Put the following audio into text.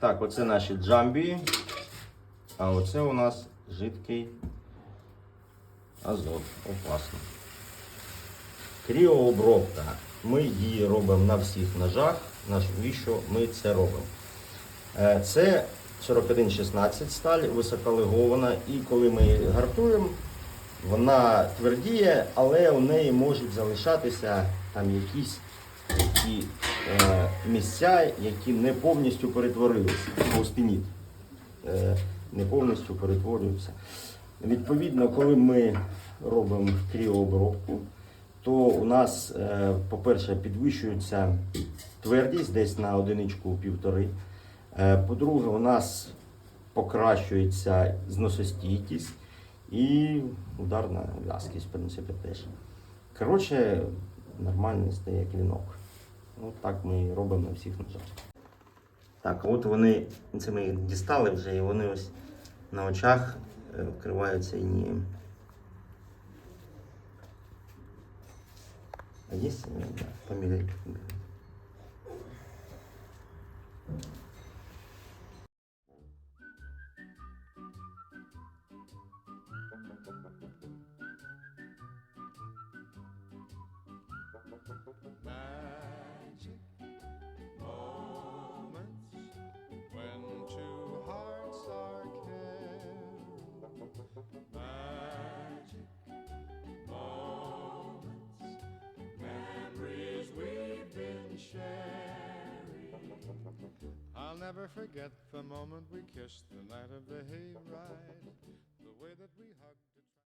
Так, оце наші джамбі. А оце у нас жидкий азот. Опасно. Кріообробка. Ми її робимо на всіх ножах. Навіщо ми це робимо? Е, Це 4116 сталь, високолегована, і коли ми її гартуємо, вона твердіє, але у неї можуть залишатися там якісь такі е, місця, які не повністю перетворилися. Пустиніт е, не повністю перетворюються. Відповідно, коли ми робимо кріообробку, то у нас, е, по-перше, підвищується твердість десь на одиничку півтори. Е, По-друге, у нас покращується зносостійкість і ударна в'язкість, в принципі, теж. Коротше, нормальний стає клінок. Ну, так ми і робимо на всіх ножах. Так, от вони, це ми їх дістали вже, і вони ось на очах вкриваються вкриваються інієм. А є е, фамілія? Never forget the moment we kissed the night of the hayride,